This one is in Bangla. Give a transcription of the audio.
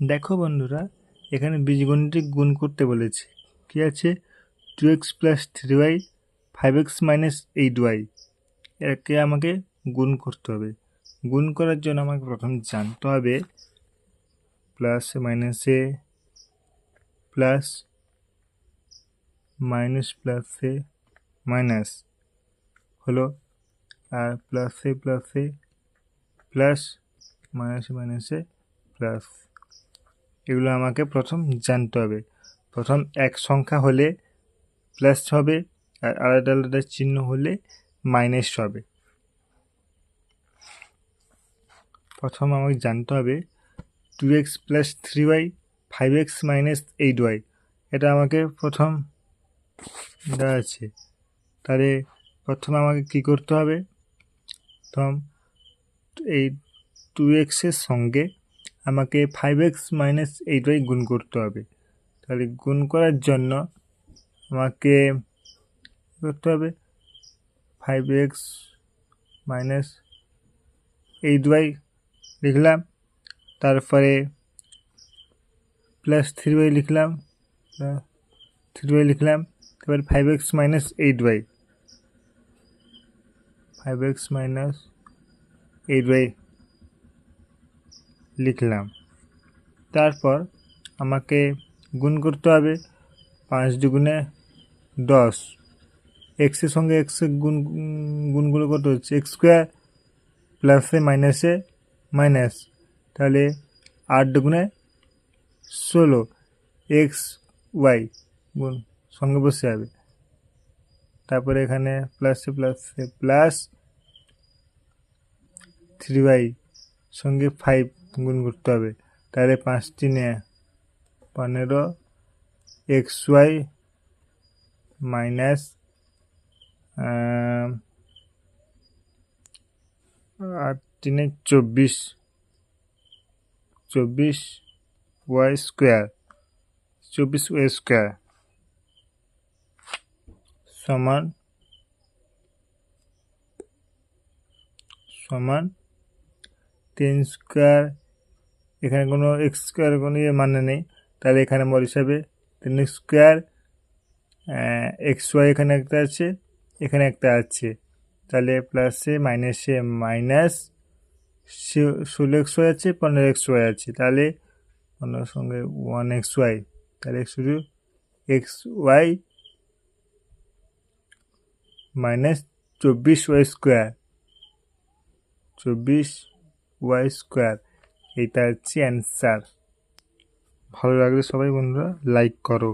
দেখো বন্ধুরা, এখানে বীজগণিতটি গুণ করতে বলেছে। কি আছে? Two X plus three Y five X minus eight Y একে আমাকে গুণ করতে হবে। গুণ করার জন্য আমাকে প্রথম জানতে হবে প্লাস মাইনাসে প্লাস মাইনাস প্লাসে মাইনাস হলো আর প্লাসে প্লাসে প্লাস মাইনাসে মাইনাসে প্লাস এগুলো আমাকে প্রথম জানতে হবে। প্রথম এক সংখ্যা হলে প্লাস হবে আর আলাদা আলাদা চিহ্ন হলে মাইনাস হবে। প্রথম আমাকে জানতে হবে two X plus three Y five X minus eight Y এটা আমাকে প্রথম দেওয়া আছে। তাহলে প্রথম আমাকে কি করতে হবে? প্রথম এই টু এক্সের সঙ্গে আমাকে five X minus eight Y গুণ করতে হবে। তাহলে গুণ করার জন্য আমাকে করতে হবে? Five X minus eight Y লিখলাম, তারপরে প্লাস থ্রি ওয়াই লিখলাম থ্রি ওয়াই লিখলাম, তারপরে five X minus eight Y five X minus eight Y লিখলাম। তারপর আমাকে গুণ করতে হবে পাঁচ দুগুণে দশ। এক্সের সঙ্গে এক্সের গুণ, গুণগুলো কত হচ্ছে? এক্স স্কোয়ার প্লাসে মাইনাসে মাইনাস তাহলে আট দুগুণে ষোলো। এক্স ওয়াই গুণ সঙ্গে বসে যাবে। তারপরে এখানে প্লাসে প্লাসে প্লাস থ্রি ওয়াই সঙ্গে ফাইভ গুণ করতে হবে। তাহলে পাঁচ তিনে পনেরো, এক্স ওয়াই মাইনাস আট তিনে চব্বিশ চব্বিশ ওয়াই স্কোয়ার, চব্বিশ ওয়াই স্কোয়ার সমান সমান টেন স্কোয়ার এখানে কোনো এক্স স্কোয়ার কোনো ইয়ে মানে নেই। তাহলে এখানে মর হিসাবে তিন স্কোয়ার এক্স ওয়াই এখানে একটা আছে, এখানে একটা আছে। তাহলে প্লাসে মাইনাসে মাইনাস ষোলো এক্স ওয়াই আছে, পনেরো এক্স ওয়াই আছে। তাহলে পনেরোর সঙ্গে ওয়ান এক্স ওয়াই তাহলে শুধু এক্স ওয়াই মাইনাস চব্বিশ ওয়াই স্কোয়ার চব্বিশ ওয়াই স্কোয়ার এইটা হচ্ছে অ্যান্সার ভালো লাগলে সবাই বন্ধুরা লাইক করো।